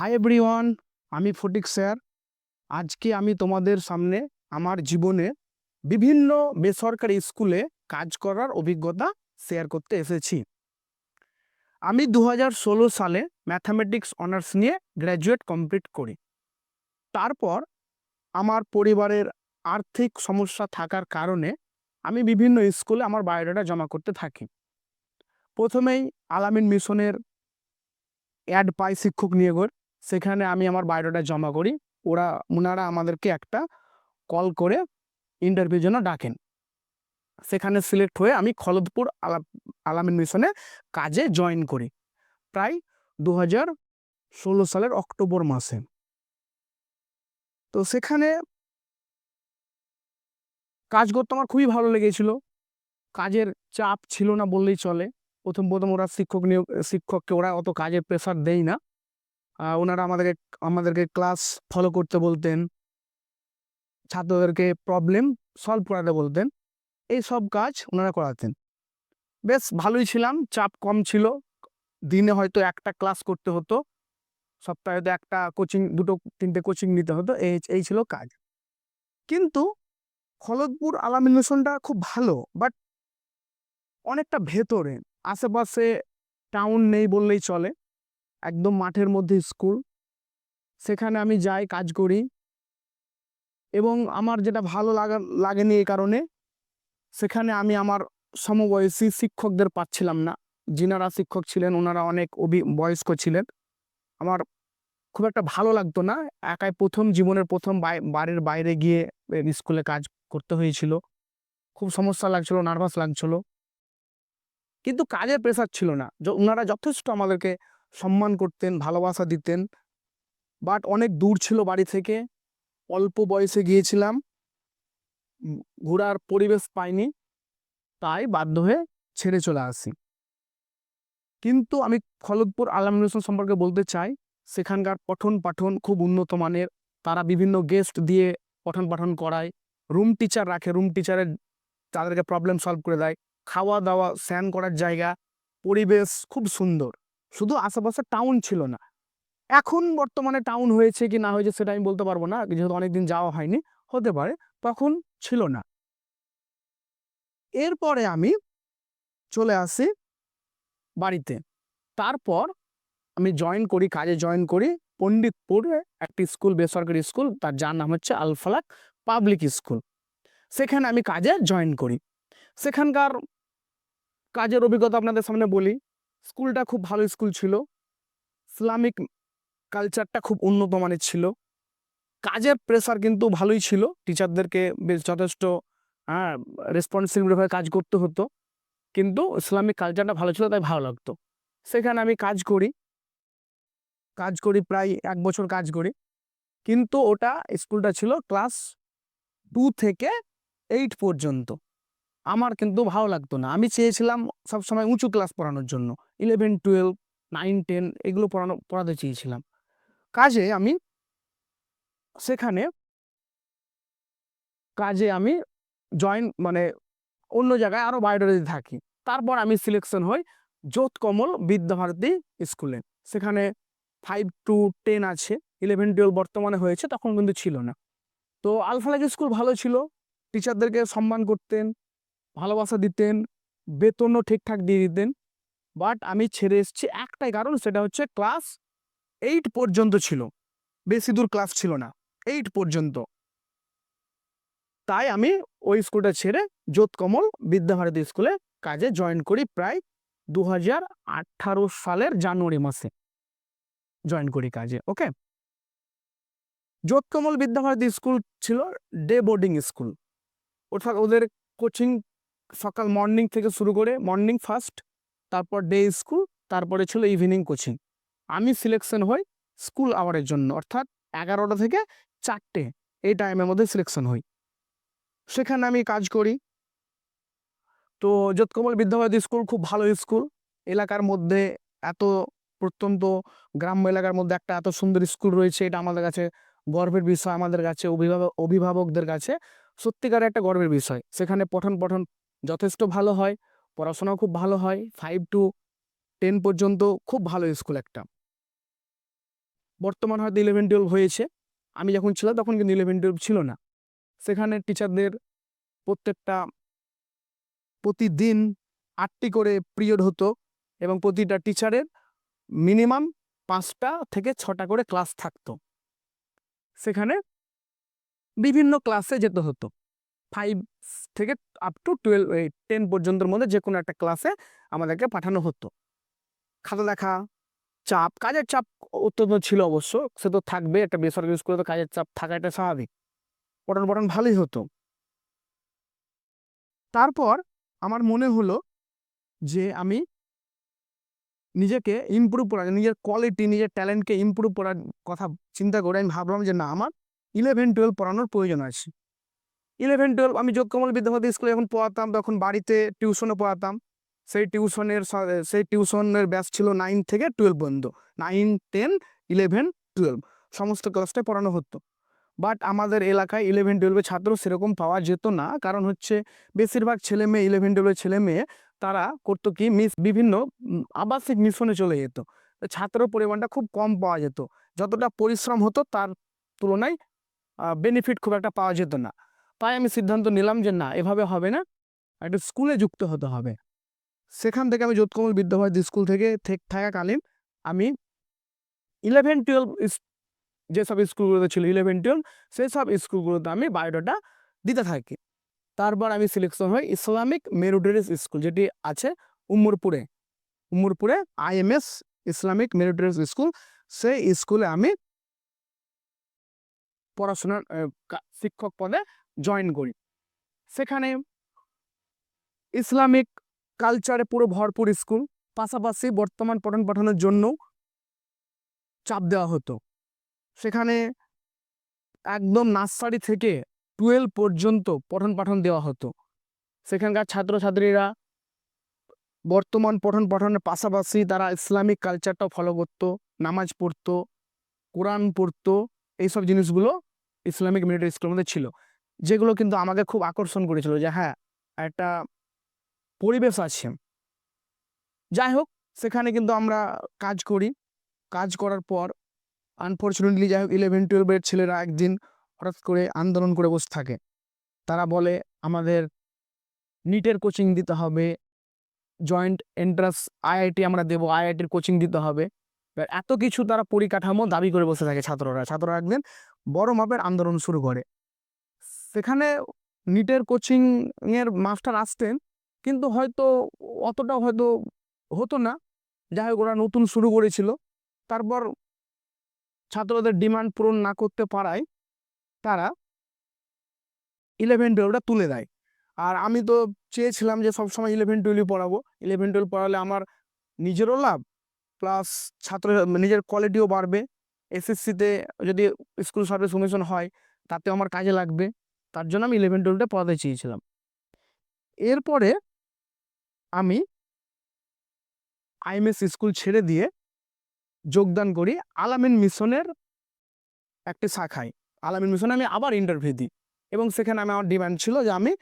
Hi everyone আমি Phatik sir আজকে আমি তোমাদের সামনে আমার জীবনে বিভিন্ন বেসরকারি স্কুলে কাজ করার অভিজ্ঞতা শেয়ার করতে এসেছি। আমি দু সালে ম্যাথামেটিক্স অনার্স নিয়ে গ্র্যাজুয়েট কমপ্লিট করি। তারপর আমার পরিবারের আর্থিক সমস্যা থাকার কারণে আমি বিভিন্ন স্কুলে আমার বায়োডাটা জমা করতে থাকি। প্রথমেই আলামিন মিশনের অ্যাড পাই শিক্ষক নিয়োগের সেখানে আমি আমার বায়োডাটা জমা করি। ওরা ওনারা আমাদেরকে একটা কল করে ইন্টারভিউর জন্য ডাকেন। সেখানে সিলেক্ট হয়ে আমি খলদপুর আলা আলামিন মিশনে কাজে জয়েন করি। প্রায় দু ষোলো সালের অক্টোবর মাসে। তো সেখানে কাজ করতে আমার খুবই ভালো লেগেছিল। কাজের চাপ ছিল না বললেই চলে। প্রথম প্রথম ওরা শিক্ষক নিয়োগ, শিক্ষককে ওরা অত কাজের প্রেশার দেয় না। ওনারা আমাদেরকে আমাদেরকে ক্লাস ফলো করতে বলতেন। ছাত্রদেরকে প্রবলেম সলভ করাতে বলতেন। এই সব কাজ ওনারা করাতেন। বেশ, ভালোই ছিলাম, চাপ কম ছিল। দিনে হয়তো একটা ক্লাস করতে হতো। সপ্তাহে হয়তো একটা কোচিং দুটো, তিনটে কোচিং নিতে হতো। এই এই ছিল কাজ। কিন্তু খলদপুর আলামিন মিশনটা খুব ভালো বাট অনেকটা ভেতরে। আশেপাশে টাউন নেই বললেই চলে। একদম মাঠের মধ্যে স্কুল। সেখানে আমি যাই, কাজ করি। এবং আমার যেটা ভালো লাগা, লাগেনি এই কারণে, সেখানে আমি আমার সমবয়সী শিক্ষকদের পাচ্ছিলাম না। যিনারা শিক্ষক ছিলেন, ওনারা অনেক অভি, বয়স্ক ছিলেন। আমার খুব একটা ভালো লাগতো না। একাই প্রথম, জীবনের প্রথম বাড়ির বাইরে গিয়ে স্কুলে কাজ করতে হয়েছিল। খুব সমস্যা লাগছিল নার্ভাস লাগছিল। কিন্তু কাজের প্রেশার ছিল না। ওনারা যথেষ্ট আমাদেরকে সম্মান করতেন, ভালোবাসা দিতেন। বাট অনেক দূর ছিল বাড়ি থেকে। অল্প বয়সে গিয়েছিলাম। ঘোরার পরিবেশ পাইনি। তাই বাধ্য হয়ে ছেড়ে চলে আসি। কিন্তু আমি খলদপুর আলাম মিশন সম্পর্কে বলতে চাই, সেখানকার পঠন পাঠন খুব উন্নত মানের। তারা বিভিন্ন গেস্ট দিয়ে পঠন পাঠন করায়। রুম টিচার রাখে রুম টিচারের তাদেরকে প্রবলেম সলভ করে দেয়। খাওয়া দাওয়া, স্নান করার জায়গা, পরিবেশ খুব সুন্দর। শুধু আশেপাশে টাউন ছিল না। এখন বর্তমানে টাউন হয়েছে কি না হয়েছে সেটা আমি বলতে পারব না, যেহেতু অনেকদিন যাওয়া হয়নি, হতে পারে, তখন ছিল না। এরপরে আমি চলে আসি বাড়িতে। তারপর আমি জয়েন করি, কাজে জয়েন করি পণ্ডিতপুরে একটি স্কুল বেসরকারি স্কুল তার যার নাম হচ্ছে আলফালাক পাবলিক স্কুল সেখানে আমি কাজে জয়েন করি। সেখানকার কাজের অভিজ্ঞতা আপনাদের সামনে বলি। স্কুলটা খুব ভালো স্কুল ছিল। ইসলামিক কালচারটা খুব উন্নত মানের ছিল। কাজের প্রেশার কিন্তু ভালোই ছিল। টিচারদেরকে বেশ যথেষ্ট হ্যাঁ রেসপন্সিবলভাবে কাজ করতে হতো। কিন্তু ইসলামিক কালচারটা ভালো ছিল, তাই ভালো লাগতো। সেখানে আমি কাজ করি। কাজ করি, প্রায় এক বছর কাজ করি। কিন্তু ওটা স্কুলটা ছিল ক্লাস টু থেকে এইট পর্যন্ত। আমার কিন্তু ভালো লাগতো না। আমি চেয়েছিলাম সবসময় উঁচু ক্লাস পড়ানোর জন্য। ইলেভেন টুয়েলভ নাইন টেন এগুলো পড়ানো, পড়াতে চেয়েছিলাম। কাজে আমি সেখানে কাজে আমি জয়েন মানে অন্য জায়গায় আরও বায়োডাটা থাকি। তারপর আমি সিলেকশন হই জ্যোৎকমল বিদ্যাভারতী স্কুলে সেখানে ফাইভ টু টেন আছে। ইলেভেন টুয়েলভ বর্তমানে হয়েছে, তখন কিন্তু ছিল না। তো আলফালাগ স্কুল ভালো ছিল। টিচারদেরকে সম্মান করতেন। ভালোবাসা দিতেন, বেতনও ঠিকঠাক দিয়ে দিতেন বাট আমি ছেড়ে এসেছি একটাই কারণ, সেটা হচ্ছে ক্লাস এইট পর্যন্ত ছিল। বেশি দূর ক্লাস ছিল না এইট পর্যন্ত। তাই আমি ওই স্কুলটা ছেড়ে জ্যোৎকমল বিদ্যাভারতী স্কুলে কাজে জয়েন করি প্রায় দু হাজার আঠারো সালের জানুয়ারি মাসে। জয়েন করি কাজে ওকে জ্যোৎকমল বিদ্যাভারতী স্কুল ছিল ডে বোর্ডিং স্কুল অর্থাৎ ওদের কোচিং সকাল মর্নিং থেকে শুরু করে মর্নিং ফার্স্ট তারপর ডে স্কুল তারপরে ছিল ইভিনিং কোচিং আমি সিলেকশন হই স্কুল আওয়ারের জন্য, অর্থাৎ এগারোটা থেকে চারটে, এই টাইমের মধ্যে সিলেকশন হই। সেখানে আমি কাজ করি। তো যোৎকমল বিদ্যাভারতী স্কুল খুব ভালো স্কুল এলাকার মধ্যে এত প্রত্যন্ত গ্রাম্য এলাকার মধ্যে একটা এত সুন্দর স্কুল রয়েছে, এটা আমাদের কাছে গর্বের বিষয়, আমাদের কাছে অভিভাবক, অভিভাবকদের কাছে সত্যিকার একটা গর্বের বিষয়। সেখানে পঠন পঠন যথেষ্ট ভালো হয়, পড়াশোনাও খুব ভালো হয় ফাইভ টু টেন পর্যন্ত খুব ভালো স্কুল একটা। বর্তমান হয়তো ইলেভেন টুয়েলভ হয়েছে, আমি যখন ছিলাম তখন কিন্তু ইলেভেন টুয়েলভ ছিল না। সেখানে টিচারদের প্রত্যেকটা, প্রতিদিন আটটি করে পিরিয়ড হতো এবং প্রতিটা টিচারের মিনিমাম পাঁচটা থেকে ছটা করে ক্লাস থাকতো। সেখানে বিভিন্ন ক্লাসে যেতে হতো। ফাইভ থেকে আপ টু টুয়েলভ টেন পর্যন্তর মধ্যে যে কোনো একটা ক্লাসে আমাদেরকে পাঠানো হতো। খাতা দেখা চাপ, কাজের চাপ অত্যন্ত ছিল অবশ্য, সে তো থাকবে, একটা বেসরকারি স্কুলে তো কাজের চাপ থাকা এটা স্বাভাবিক। পঠন পঠন ভালোই হতো। তারপর আমার মনে হলো যে আমি নিজেকে ইমপ্রুভ করা নিজের কোয়ালিটি নিজের ট্যালেন্টকে ইমপ্রুভ করার কথা চিন্তা করে আমি ভাবলাম যে না, আমার ইলেভেন টুয়েলভ পড়ানোর প্রয়োজন আছে। ইলেভেন টুয়েলভ আমি যোগকমল বিদ্যাপতি স্কুলে যখন পড়াতাম, তখন বাড়িতে টিউশনও পড়াতাম। সেই টিউশনের সেই টিউশনের ব্যাচ ছিল নাইন থেকে টুয়েলভ পর্যন্ত। নাইন টেন ইলেভেন টুয়েলভ সমস্ত ক্লাসটাই পড়ানো হতো। বাট আমাদের এলাকায় ইলেভেন টুয়েলভের ছাত্র সেরকম পাওয়া যেত না। কারণ হচ্ছে বেশিরভাগ ছেলে মেয়ে ইলেভেন টুয়েলভের ছেলে মেয়ে, তারা করতো কি মিস বিভিন্ন আবাসিক মিশনে চলে যেত। ছাত্র পরিমাণটা খুব কম পাওয়া যেত। যতটা পরিশ্রম হতো, তার তুলনায় বেনিফিট খুব একটা পাওয়া যেত না। তাই আমি সিদ্ধান্ত নিলাম যে না, এভাবে হবে না। একটা স্কুলে যুক্ত হতে হবে। সেখান থেকে আমি যোধকমল বিদ্যাভারতী স্কুল থেকে থেক- থাকাকালীন আমি ইলেভেন টুয়েলভ যেসব স্কুলগুলোতে ছিল ইলেভেন টুয়েলভ সেই সব স্কুলগুলোতে আমি বায়োডাটা দিতে থাকি। তারপর আমি সিলেকশন হই ইসলামিক মেরিটোরিয়াস স্কুল, যেটি আছে উমরপুরে। উমরপুরে আইএমএস ইসলামিক মেরিটোরিয়াস স্কুল, সেই স্কুলে আমি পড়াশোনার শিক্ষক পদে জয়েন করি। সেখানে ইসলামিক কালচারে পুরো ভরপুর স্কুল পাশাপাশি বর্তমান পঠন পাঠনের জন্য চাপ দেওয়া হতো। সেখানে একদম নার্সারি থেকে টুয়েলভ পর্যন্ত পঠন পাঠন দেওয়া হতো। সেখানকার ছাত্রছাত্রীরা বর্তমান পঠন পাঠনের পাশাপাশি তারা ইসলামিক কালচারটাও ফলো করতো, নামাজ পড়তো, কোরআন পড়তো, এইসব জিনিসগুলো ইসলামিক মিলিটারি স্কুলের মধ্যে ছিল, যেগুলো কিন্তু আমাকে খুব আকর্ষণ করেছিল যে হ্যাঁ একটা পরিবেশ আছে। যাই হোক, সেখানে কিন্তু আমরা কাজ করি। কাজ করার পর আনফর্চুনেটলি যাই হোক ইলেভেন টুয়েলভের ছেলেরা একদিন হঠাৎ করে আন্দোলন করে বসে থাকে। তারা বলে, আমাদের নিটের কোচিং দিতে হবে। জয়েন্ট এন্ট্রান্স আইআইটি আমরা দেবো। আইআইটির কোচিং দিতে হবে। এত কিছু তারা পরিকাঠামো দাবি করে বসে থাকে ছাত্ররা। ছাত্ররা একদিন বড় মাপের আন্দোলন শুরু করে। সেখানে নিটের কোচিং এর মাস্টার আসতেন, কিন্তু হয়তো অতটা হয়তো হতো না। যাই হোক, ওরা নতুন শুরু করেছিল। তারপর ছাত্রদের ডিমান্ড পূরণ না করতে পারায় তারা ইলেভেন টুয়েলভটা তুলে দেয়। আর আমি তো চেয়েছিলাম যে সবসময় ইলেভেন টুয়েলভ পড়াবো। ইলেভেন টুয়েলভ পড়ালে আমার নিজেরও লাভ প্লাস ছাত্র নিজের কোয়ালিটিও বাড়বে। এসএসসিতে যদি স্কুল সার্ভিস কমিশন হয় তাতেও আমার কাজে লাগবে। তার জন্য আমি ইলেভেন টুয়েলভটা পড়াতে চেয়েছিলাম। এরপরে আমি আইএমএস স্কুল ছেড়ে দিয়ে যোগদান করি আলামিন মিশনের একটি শাখায়। আলামিন মিশনে আমি আবার ইন্টারভিউ দিই এবং সেখানে আমি আমার ডিমান্ড ছিল যে আমি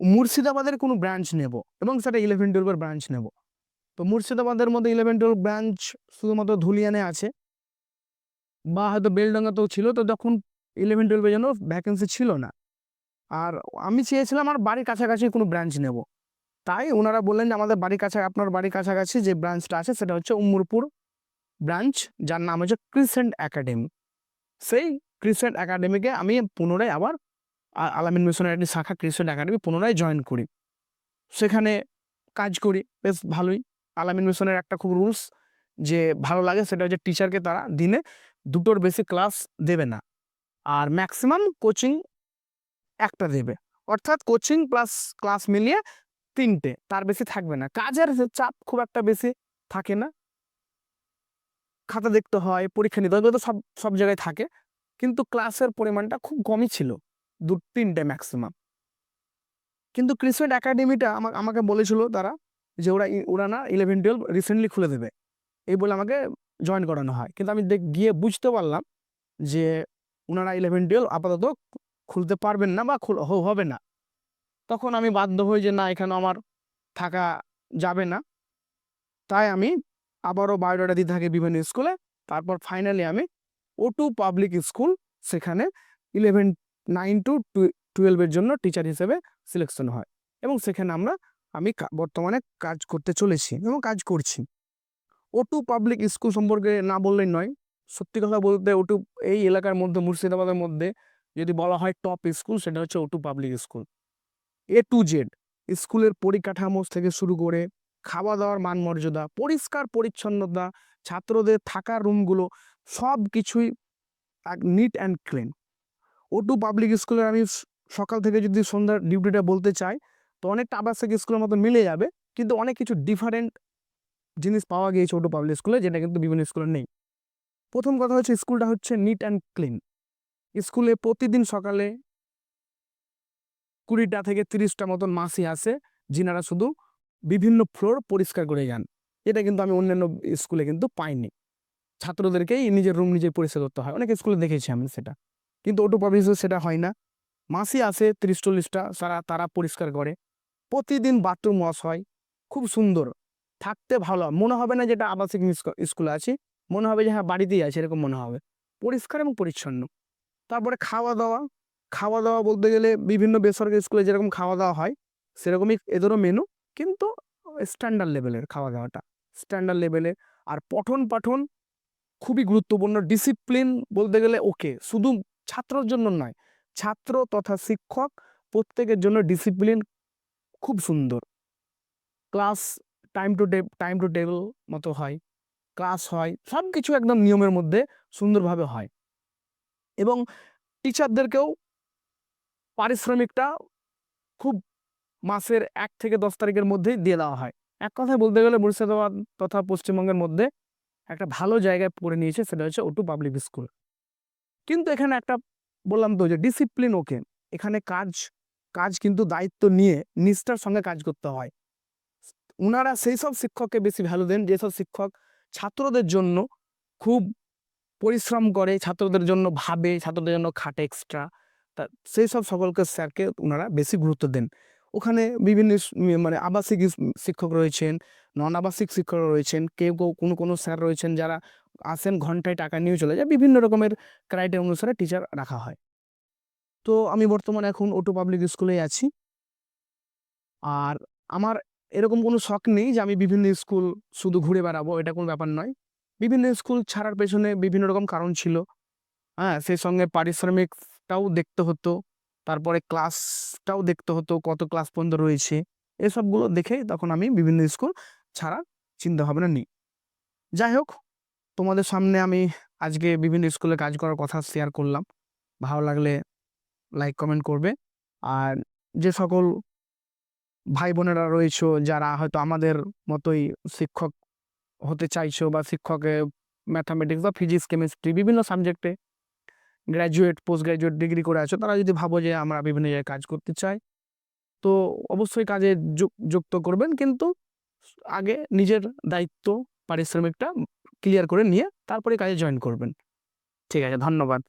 মুর্শিদাবাদের কোনো ব্রাঞ্চ নেব এবং সেটা ইলেভেন টুয়েলভের ব্রাঞ্চ নেব। তো মুর্শিদাবাদের মধ্যে ইলেভেন টুয়েলভ ব্রাঞ্চ শুধুমাত্র ধুলিয়ানে আছে। বা হয়তো বেলডাঙ্গাতেও ছিল, তো তখন ইলেভেন টুয়েলভের জন্য ভ্যাকেন্সি ছিল না। আর আমি চেয়েছিলাম আমার বাড়ির কাছাকাছি কোনো ব্রাঞ্চ নেব। তাই ওনারা বললেন যে আমাদের বাড়ির কাছা, আপনার বাড়ির কাছাকাছি যে ব্রাঞ্চটা আছে, সেটা হচ্ছে উমরপুর ব্রাঞ্চ যার নাম হচ্ছে ক্রিসেন্ট একাডেমি সেই ক্রিসেন্ট একাডেমিকে আমি পুনরায় আবার আলামিন মিশনের একটি শাখা ক্রিসেন্ট একাডেমি পুনরায় জয়েন করি। সেখানে কাজ করি, বেশ ভালোই। আলামিন মিশনের একটা খুব রুলস যে ভালো লাগে সেটা হচ্ছে টিচারকে তারা দিনে দুটোর বেশি ক্লাস দেবে না। আর ম্যাক্সিমাম কোচিং একটা দেবে। অর্থাৎ কোচিং প্লাস ক্লাস মিলিয়ে তিনটে, তার বেশি থাকবে না। কাজের চাপ খুব একটা বেশি থাকে না। খাতা দেখতে হয়, পরীক্ষা নিতে হয় তো সব সব জায়গায় থাকে। কিন্তু ক্লাসের পরিমাণটা খুব কমই ছিল দু তিনটে ম্যাক্সিমাম কিন্তু ক্রিসেন্ট একাডেমিটা আমাকে বলেছিল তারা যে ওরা ওরা না ইলেভেন টুয়েলভ রিসেন্টলি খুলে দেবে। এই বলে আমাকে জয়েন করানো হয়। কিন্তু আমি দেখ, গিয়ে বুঝতে পারলাম যে ওনারা ইলেভেন টুয়েলভ আপাতত খুলতে পারবেন না বা হবে না। তখন আমি বাধ্য হই যে না, এখানে আমার থাকা যাবে না। তাই আমি আবারও বায়োডাটা দিয়ে থাকি বিভিন্ন স্কুলে তারপর ফাইনালি আমি ও টু পাবলিক স্কুল সেখানে ইলেভেন নাইন টু টুয়েলভের জন্য টিচার হিসেবে সিলেকশন হয়। এবং সেখানে আমরা আমি বর্তমানে কাজ করতে চলেছি এবং কাজ করছি। ও টু পাবলিক স্কুল সম্পর্কে না বললেই নয়। সত্যি কথা বলতে ও টু এই এলাকার মধ্যে, মুর্শিদাবাদের মধ্যে যদি বলা হয় টপ স্কুল সেটা হচ্ছে O two public school A to Z স্কুলের পরিকাঠামো থেকে শুরু করে খাওয়া দাওয়ার মান মর্যাদা পরিষ্কার পরিচ্ছন্নতা, ছাত্রদের থাকার রুমগুলো সব কিছুই neat and clean O two public স্কুলের আমি সকাল থেকে যদি সন্ধ্যার ডিউটিটা বলতে চাই তো অনেকটা আবাসিক স্কুলের মতো মিলে যাবে। কিন্তু অনেক কিছু ডিফারেন্ট জিনিস পাওয়া গিয়েছে ওটো পাবলিক স্কুলে যেটা কিন্তু বিভিন্ন স্কুলে নেই। প্রথম কথা হচ্ছে স্কুলটা হচ্ছে নিট অ্যান্ড ক্লিন স্কুলে প্রতিদিন সকালে কুড়িটা থেকে তিরিশটা মতন মাসি আসে, যিনারা শুধু বিভিন্ন ফ্লোর পরিষ্কার করে যান। এটা কিন্তু আমি অন্যান্য স্কুলে কিন্তু পাইনি। ছাত্রদেরকেই নিজের রুম নিজে পরিষ্কার করতে হয়। অনেক স্কুলে দেখেছি আমি সেটা। কিন্তু ওটু পাবলিক সেটা হয় না। মাসি আসে তিরিশ চল্লিশটা, সারা তারা পরিষ্কার করে। প্রতিদিন বাথরুম ওয়াশ হয়। খুব সুন্দর। থাকতে ভালো। মনে হবে না যেটা আবাসিক স্কুলে আছি। মনে হবে যে হ্যাঁ বাড়িতেই আছে, এরকম মনে হবে। পরিষ্কার এবং পরিচ্ছন্ন। তারপরে খাওয়া দাওয়া খাওয়া দাওয়া বলতে গেলে বিভিন্ন বেসরকারি স্কুলে যেরকম খাওয়া দাওয়া হয়, সেরকমই এদেরও মেনু কিন্তু স্ট্যান্ডার্ড লেভেলের খাওয়া দাওয়াটা স্ট্যান্ডার্ড লেভেলের আর পঠন পাঠন খুবই গুরুত্বপূর্ণ। ডিসিপ্লিন বলতে গেলে ওকে শুধু ছাত্রর জন্য নয়, ছাত্র তথা শিক্ষক প্রত্যেকের জন্য ডিসিপ্লিন খুব সুন্দর। Class time to day, time to table মতো হয়, ক্লাস হয় সব কিছু একদম নিয়মের মধ্যে সুন্দরভাবে হয়। এবং টিচারদেরকেও পারিশ্রমিকটা খুব মাসের এক থেকে দশ তারিখের মধ্যেই দিয়ে দেওয়া হয়। এক কথায় বলতে গেলে মুর্শিদাবাদ তথা পশ্চিমবঙ্গের মধ্যে একটা ভালো জায়গায় পড়ে নিয়েছে, সেটা হচ্ছে ওটু পাবলিক স্কুল কিন্তু এখানে একটা বললাম তো যে ডিসিপ্লিন ওকে। এখানে কাজ কাজ কিন্তু দায়িত্ব নিয়ে নিষ্ঠার সঙ্গে কাজ করতে হয়। ওনারা সেই সব শিক্ষককে বেশি ভ্যালু দেন যেসব শিক্ষক ছাত্রদের জন্য খুব পরিশ্রম করে, ছাত্রদের জন্য ভাবে, ছাত্রদের জন্য খাটে এক্সট্রা তা সেই সব সকলকে স্যারকে ওনারা বেশি গুরুত্ব দেন। ওখানে বিভিন্ন মানে আবাসিক শিক্ষক রয়েছেন নন আবাসিক শিক্ষক রয়েছেন, কেউ কেউ কোনো কোনো স্যার রয়েছেন যারা আসেন, ঘন্টায় টাকা নিয়ে চলে যায়, বিভিন্ন রকমের ক্রাইটেরিয়া অনুসারে টিচার রাখা হয়। তো আমি বর্তমানে এখন ওটো পাবলিক স্কুলেই আছি। আর আমার এরকম কোনো শখ নেই যে আমি বিভিন্ন স্কুল শুধু ঘুরে বেড়াবো, এটা কোনো ব্যাপার নয়। বিভিন্ন স্কুল ছাড়ার পেছনে বিভিন্ন রকম কারণ ছিল। হ্যাঁ সেই সঙ্গে পারিশ্রমিকটাও দেখতে হতো, তারপরে ক্লাসটাও দেখতে হতো, কত ক্লাস পর্যন্ত রয়েছে। এসবগুলো দেখে তখন আমি বিভিন্ন স্কুল ছাড়ার ভাবনা নিই। যাই হোক, তোমাদের সামনে আমি আজকে বিভিন্ন স্কুলে কাজ করার কথা শেয়ার করলাম। ভালো লাগলে লাইক কমেন্ট করবে। আর যে সকল ভাই বোনেরা রয়েছে, যারা হয়তো আমাদের মতোই শিক্ষক হতে চাইছো বা শিক্ষকে ম্যাথামেটিক্স বা ফিজিক্স কেমিস্ট্রি বিভিন্ন সাবজেক্টে গ্র্যাজুয়েট পোস্ট গ্র্যাজুয়েট ডিগ্রি করে আছো, তারা যদি ভাবো যে আমরা বিভিন্ন জায়গায় কাজ করতে চাই, তো অবশ্যই কাজে যুক- যুক্ত করবেন। কিন্তু আগে নিজের দায়িত্ব, পারিশ্রমিকটা ক্লিয়ার করে নিয়ে তারপরে কাজে জয়েন করবেন। ঠিক আছে, ধন্যবাদ।